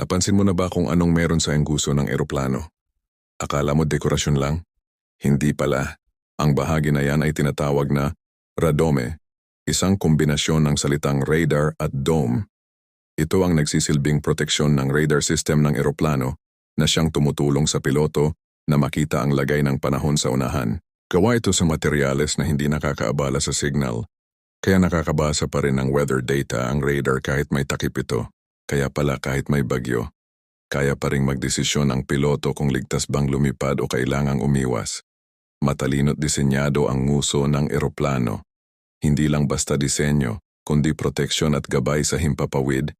Napansin mo na ba kung anong meron sa engguso ng eroplano? Akala mo dekorasyon lang? Hindi pala. Ang bahagi na yan ay tinatawag na radome, isang kombinasyon ng salitang radar at dome. Ito ang nagsisilbing proteksyon ng radar system ng eroplano na siyang tumutulong sa piloto na makita ang lagay ng panahon sa unahan. Gawa ito sa materyales na hindi nakakaabala sa signal, kaya nakakabasa pa rin ng weather data ang radar kahit may takip ito. Kaya pala kahit may bagyo, kaya pa ring magdesisyon ang piloto kung ligtas bang lumipad o kailangang umiwas. Matalino't disenyado ang nguso ng eroplano. Hindi lang basta disenyo, kundi proteksyon at gabay sa himpapawid